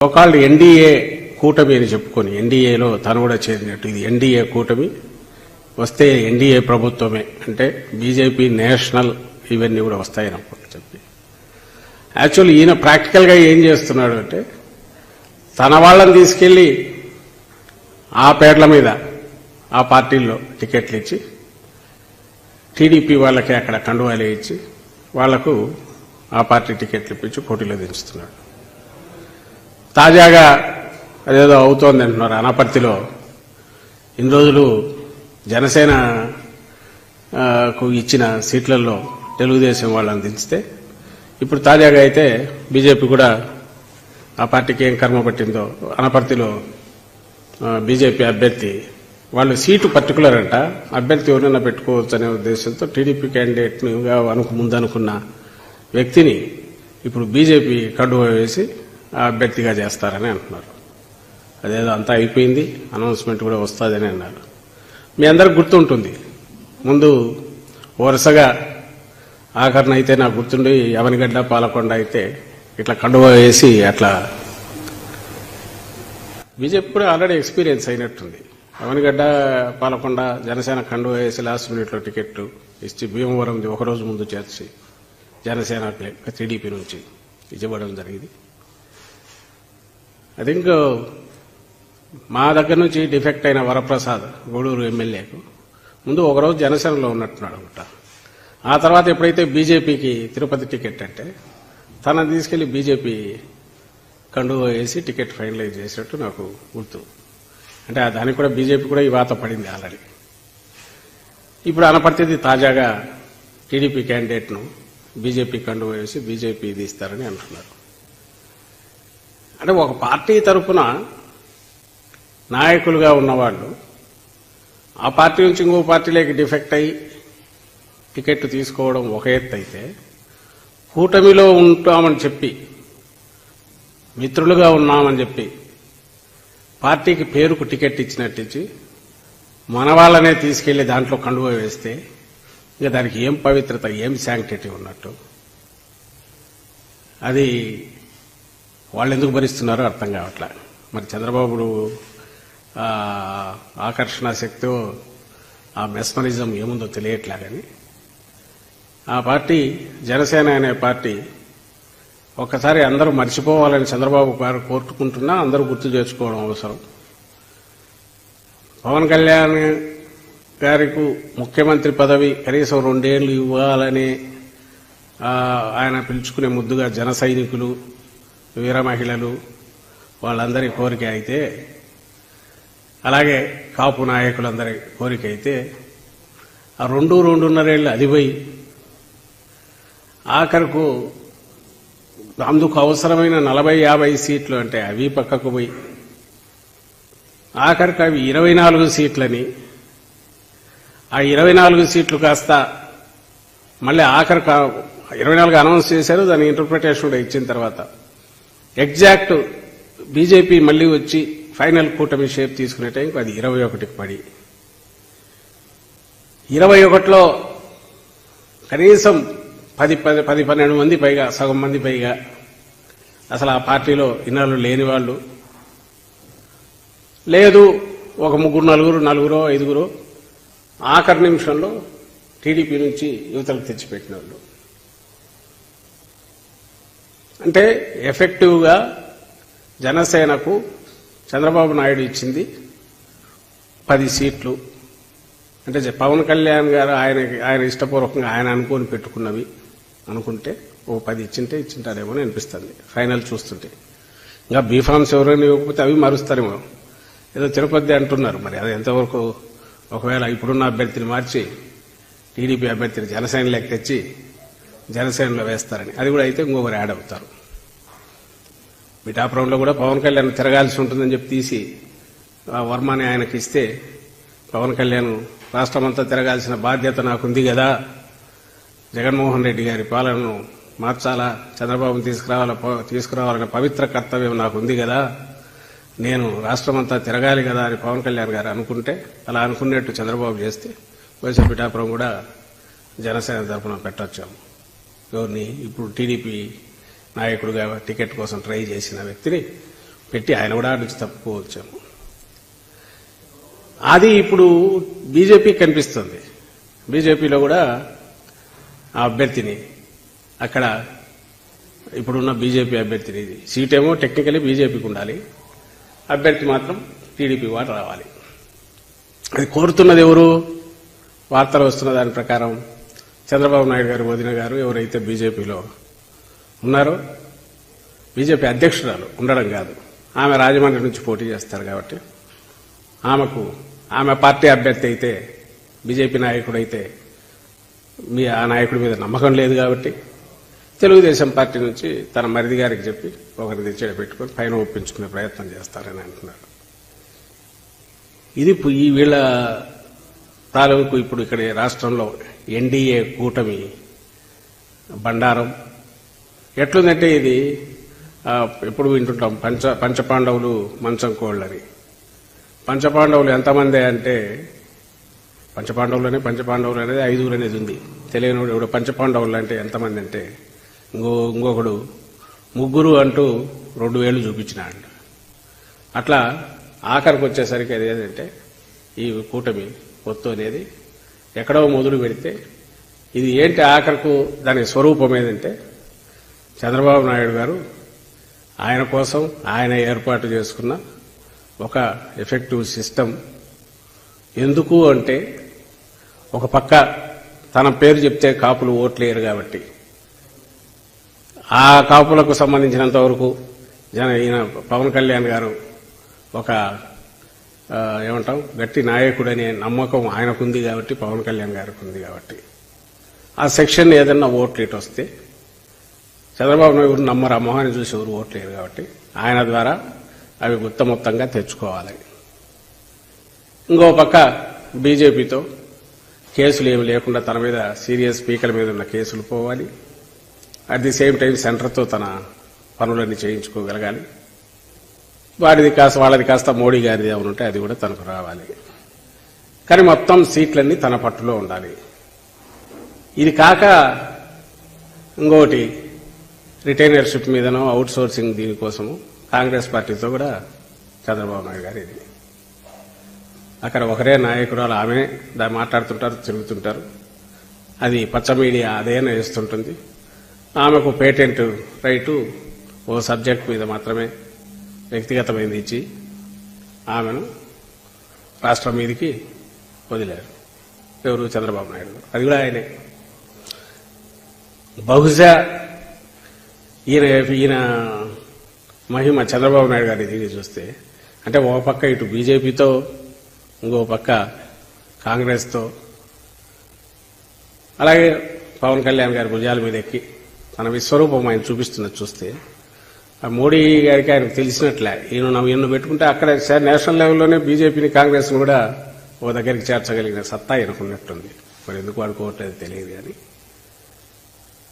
ఒకళ్ళు ఎన్డీఏ కూటమి అని చెప్పుకొని ఎన్డీఏలో తను కూడా చేరినట్టు. ఇది ఎన్డీఏ కూటమి. వస్తే ఎన్డీఏ ప్రభుత్వమే. అంటే బీజేపీ నేషనల్ ఇవన్నీ కూడా వస్తాయని అనుకుంటా చెప్పి. యాక్చువల్లీ ఈయన ప్రాక్టికల్గా ఏం చేస్తున్నాడు అంటే తన వాళ్ళని తీసుకెళ్ళి ఆ పేర్ల మీద ఆ పార్టీల్లో టికెట్లు ఇచ్చి టీడీపీ వాళ్ళకి అక్కడ కండువాలు ఇచ్చి వాళ్ళకు ఆ పార్టీ టికెట్లు ఇప్పించి పోటీలో దించుతున్నాడు. తాజాగా అదేదో అవుతోంది అంటున్నారు అనపర్తిలో ఇన్ని రోజులు జనసేన ఇచ్చిన సీట్లలో తెలుగుదేశం వాళ్ళని దించితే ఇప్పుడు తాజాగా అయితే బీజేపీ కూడా ఆ పార్టీకి ఏం కర్మ పట్టిందో అనపర్తిలో బీజేపీ అభ్యర్థి వాళ్ళు సీటు పర్టికులర్ అంట అభ్యర్థి ఎవరైనా పెట్టుకోవచ్చు అనే ఉద్దేశంతో టీడీపీ క్యాండిడేట్ని అనుకు ముందనుకున్న వ్యక్తిని ఇప్పుడు బీజేపీ కడువ వేసి అభ్యర్థిగా చేస్తారని అంటున్నారు. అదేదో అంతా అయిపోయింది అనౌన్స్మెంట్ కూడా వస్తుందని అన్నారు. మీ అందరికి గుర్తుంటుంది. ముందు వరుసగా ఆఖరణ అయితే నాకు గుర్తుండి యవనిగడ్డ పాలకొండ అయితే ఇట్లా కండువా వేసి అట్లా బీజేపీ కూడా ఆల్రెడీ ఎక్స్పీరియన్స్ అయినట్టుంది. అవనిగడ్డ పాలకొండ జనసేన కండువా వేసి లాస్ట్ మినిట్లో టికెట్ ఇచ్చి భీమవరం ఒకరోజు ముందు చేర్చి జనసేన టీడీపీ నుంచి ఇవ్వడం జరిగింది. ఐ థింక్ uh, మా దగ్గర నుంచి డిఫెక్ట్ అయిన వరప్రసాద్ గూడూరు ఎమ్మెల్యేకు ముందు ఒకరోజు జనసేనలో ఉన్నట్టున్నాడు అనమాట ఆ తర్వాత ఎప్పుడైతే బీజేపీకి తిరుపతి టికెట్ అంటే తనని తీసుకెళ్ళి బీజేపీ కండువ వేసి టికెట్ ఫైనలైజ్ చేసినట్టు నాకు గుర్తు. అంటే ఆ దానికి కూడా బీజేపీ కూడా ఈ వాత పడింది ఆల్రెడీ. ఇప్పుడు అనపర్తిది తాజాగా టీడీపీ క్యాండిడేట్ను బీజేపీ కండువ వేసి బీజేపీ తీస్తారని అంటున్నారు. అంటే ఒక పార్టీ తరఫున నాయకులుగా ఉన్నవాళ్ళు ఆ పార్టీ నుంచి ఇంకో పార్టీలోకి డిఫెక్ట్ అయ్యి టికెట్ తీసుకోవడం ఒక ఎత్తు అయితే కూటమిలో ఉంటామని చెప్పి మిత్రులుగా ఉన్నామని చెప్పి పార్టీకి పేరుకు టికెట్ ఇచ్చినట్టు ఇచ్చి మన వాళ్ళనే తీసుకెళ్ళి దాంట్లో కండువ వేస్తే ఇంకా దానికి ఏం పవిత్రత ఏం శాంక్టిటీ ఉన్నట్టు. అది వాళ్ళు ఎందుకు భరిస్తున్నారో అర్థం కావట్లే. మరి చంద్రబాబు ఆకర్షణ శక్తో ఆ మెస్మరిజం ఏముందో తెలియట్లే కానీ ఆ పార్టీ జనసేన అనే పార్టీ ఒక్కసారి అందరూ మర్చిపోవాలని చంద్రబాబు గారు కోరుకుంటున్నా అందరూ గుర్తు చేసుకోవడం అవసరం. పవన్ కళ్యాణ్ గారికి ముఖ్యమంత్రి పదవి కనీసం రెండేళ్ళు ఇవ్వాలని ఆయన పిలుచుకునే ముద్దుగా జన సైనికులు వీర మహిళలు వాళ్ళందరి కోరిక అయితే అలాగే కాపు నాయకులందరి కోరిక అయితే ఆ రెండు రెండున్నరేళ్ళు అది పోయి అందుకు అవసరమైన నలభై యాభై సీట్లు అంటే అవి పక్కకు పోయి ఆఖరికి అవి ఇరవై నాలుగు సీట్లని ఆ ఇరవై నాలుగు సీట్లు కాస్త మళ్ళీ ఆఖరి ఇరవై నాలుగు అనౌన్స్ చేశారు దాని ఇంటర్ప్రిటేషన్ కూడా ఇచ్చిన తర్వాత. ఎగ్జాక్ట్ బీజేపీ మళ్ళీ వచ్చి ఫైనల్ కూటమి షేప్ తీసుకునే టైంకి అది ఇరవై ఒకటికి పడి. ఇరవై ఒకటిలో కనీసం పది పది పది పన్నెండు మంది పైగా సగం మంది పైగా అసలు ఆ పార్టీలో ఇన్నాళ్ళు లేని వాళ్ళు. లేదు ఒక ముగ్గురు నలుగురు నలుగురో ఐదుగురో ఆఖరి నిమిషంలో టీడీపీ నుంచి యువతలకు తెచ్చిపెట్టిన వాళ్ళు. అంటే ఎఫెక్టివ్గా జనసేనకు చంద్రబాబు నాయుడు ఇచ్చింది పది సీట్లు. అంటే జ- పవన్ కళ్యాణ్ గారు ఆయన ఆయన ఇష్టపూర్వకంగా ఆయన అనుకొని పెట్టుకున్నవి. అనుకుంటే ఓ పది ఇచ్చింటే ఇచ్చింటారేమో అని అనిపిస్తుంది. ఫైనల్ చూస్తుంటే. ఇంకా బీఫామ్స్ ఎవరైనా ఇవ్వకపోతే అవి మారుస్తారేమో. ఏదో తిరుపతి అంటున్నారు మరి. అది ఎంతవరకు ఒకవేళ ఇప్పుడున్న అభ్యర్థిని మార్చి టీడీపీ అభ్యర్థిని జనసేనలోకి తెచ్చి జనసేనలో వేస్తారని. అది కూడా అయితే ఇంకొకరు యాడ్ అవుతారు. పిఠాపురంలో కూడా పవన్ కళ్యాణ్ తిరగాల్సి ఉంటుందని చెప్పి తీసి ఆ వర్మని ఆయనకి ఇస్తే పవన్ కళ్యాణ్ రాష్ట్రమంతా తిరగాల్సిన బాధ్యత నాకుంది కదా. జగన్మోహన్ రెడ్డి గారి పాలనను మార్చాలా? చంద్రబాబును తీసుకురావాల? తీసుకురావాలనే పవిత్ర కర్తవ్యం నాకుంది కదా. నేను రాష్ట్రమంతా తిరగాలి కదా అని పవన్ కళ్యాణ్ గారు అనుకుంటే అలా అనుకున్నట్టు చంద్రబాబు చేస్తే వైఎస్ఆర్ పిఠాపురం కూడా జనసేన తరఫున పెట్టొచ్చాము ఎవరిని? ఇప్పుడు టీడీపీ నాయకుడుగా టికెట్ కోసం ట్రై చేసిన వ్యక్తిని పెట్టి ఆయన కూడా నుంచి తప్పుకోవచ్చాము అది ఇప్పుడు బీజేపీ కనిపిస్తుంది. బీజేపీలో కూడా ఆ అభ్యర్థిని అక్కడ ఇప్పుడున్న బీజేపీ అభ్యర్థిని ఇది ఏమో టెక్నికలీ బీజేపీకి ఉండాలి. అభ్యర్థి మాత్రం టీడీపీ వాడు రావాలి. అది కోరుతున్నది ఎవరు? వార్తలు వస్తున్న దాని ప్రకారం చంద్రబాబు నాయుడు గారు వదిన గారు ఎవరైతే బీజేపీలో ఉన్నారు. బీజేపీ అధ్యక్షురాలు ఉండడం కాదు. ఆమె రాజమండ్రి నుంచి పోటీ చేస్తారు కాబట్టి. ఆమెకు ఆమె పార్టీ అభ్యర్థి అయితే బీజేపీ నాయకుడు అయితే మీ ఆ నాయకుడి మీద నమ్మకం లేదు కాబట్టి తెలుగుదేశం పార్టీ నుంచి తన మరిది గారికి చెప్పి ఒకరి తెచ్చేట పెట్టుకొని పైన ఒప్పించుకునే ప్రయత్నం చేస్తారని అంటున్నారు. ఇది పు- ఈ వీళ్ళ తాలూకు ఇప్పుడు ఇక్కడ రాష్ట్రంలో ఎన్డీఏ కూటమి బండారం ఎట్లుందంటే ఇది ఎప్పుడు వింటుంటాం పంచ పంచపాండవులు మంచం కోళ్ళని. పంచపాండవులు ఎంతమంది అంటే పంచపాండవులనే పంచపాండవులు అనేది ఐదుగురు అనేది ఉంది. తెలియనివాడు ఇప్పుడు పంచపాండవులు అంటే ఎంతమంది అంటే ఇంకో ఇంకొకడు ముగ్గురు అంటూ రెండు వేలు చూపించినాడు. అట్లా ఆఖరికి వచ్చేసరికి అది ఏంటంటే ఈ కూటమి పొత్తు అనేది ఎక్కడో మొదలు పెడితే ఇది ఏంటి ఆఖరకు దాని స్వరూపం ఏదంటే చంద్రబాబు నాయుడు గారు ఆయన కోసం ఆయన ఏర్పాటు చేసుకున్న ఒక ఎఫెక్టివ్ సిస్టమ్. ఎందుకు అంటే ఒక పక్క తన పేరు చెప్తే కాపులు ఓట్లేరు కాబట్టి. ఆ కాపులకు సంబంధించినంత వరకు జన ఈయన పవన్ కళ్యాణ్ గారు ఒక ఏమంటాం గట్టి నాయకుడనే నమ్మకం ఆయనకుంది కాబట్టి పవన్ కళ్యాణ్ గారికి ఉంది కాబట్టి. ఆ సెక్షన్ ఏదన్నా ఓట్లు ఇటు వస్తే చంద్రబాబు నాయుడు నమ్మరు. ఆ మొహాన్ని చూసి ఎవరు ఓట్లేరు కాబట్టి ఆయన ద్వారా అవి గుత్త మొత్తంగా తెచ్చుకోవాలి. ఇంకో పక్క బీజేపీతో కేసులు ఏమి లేకుండా తన మీద సీరియస్ స్పీకర్ మీద ఉన్న కేసులు పోవాలి. అట్ ది సేమ్ టైం సెంటర్తో తన పనులన్నీ చేయించుకోగలగాలి. వాడిది కాస్త వాళ్ళది కాస్త మోడీ గారిది ఉంటే అది కూడా తనకు రావాలి. కానీ మొత్తం సీట్లన్నీ తన పట్టులో ఉండాలి. ఇది కాక ఇంకోటి రిటైనర్షిప్ మీదనో అవుట్ సోర్సింగ్ దీనికోసము కాంగ్రెస్ పార్టీతో కూడా చంద్రబాబు నాయుడు గారు ఇది. అక్కడ ఒకరే నాయకురాలు ఆమె దాన్ని మాట్లాడుతుంటారు తిరుగుతుంటారు. అది పచ్చ మీడియా అదేనా వేస్తుంటుంది ఆమెకు పేటెంట్ రైటు ఓ సబ్జెక్ట్ మీద మాత్రమే వ్యక్తిగతమైనది ఇచ్చి ఆమెను రాష్ట్రం మీదకి వదిలారు. ఎవరు? చంద్రబాబు నాయుడు గారు. అది కూడా ఆయనే. బహుశా ఈయన ఈయన మహిమ చంద్రబాబు నాయుడు గారి దీన్ని చూస్తే అంటే ఓ పక్క ఇటు బీజేపీతో ఇంకో పక్క కాంగ్రెస్తో అలాగే పవన్ కళ్యాణ్ గారి భుజాల మీద ఎక్కి తన విశ్వరూపం ఆయన చూపిస్తున్నది చూస్తే ఆ మోడీ గారికి ఆయనకు తెలిసినట్లే. ఈయన నవ్వు ఈయన పెట్టుకుంటే అక్కడ నేషనల్ లెవెల్లోనే బీజేపీని కాంగ్రెస్ని కూడా ఓ దగ్గరికి చేర్చగలిగిన సత్తా ఆయనకున్నట్టుంది మరి ఎందుకు వాడుకోవట్లేదు తెలియదు కానీ.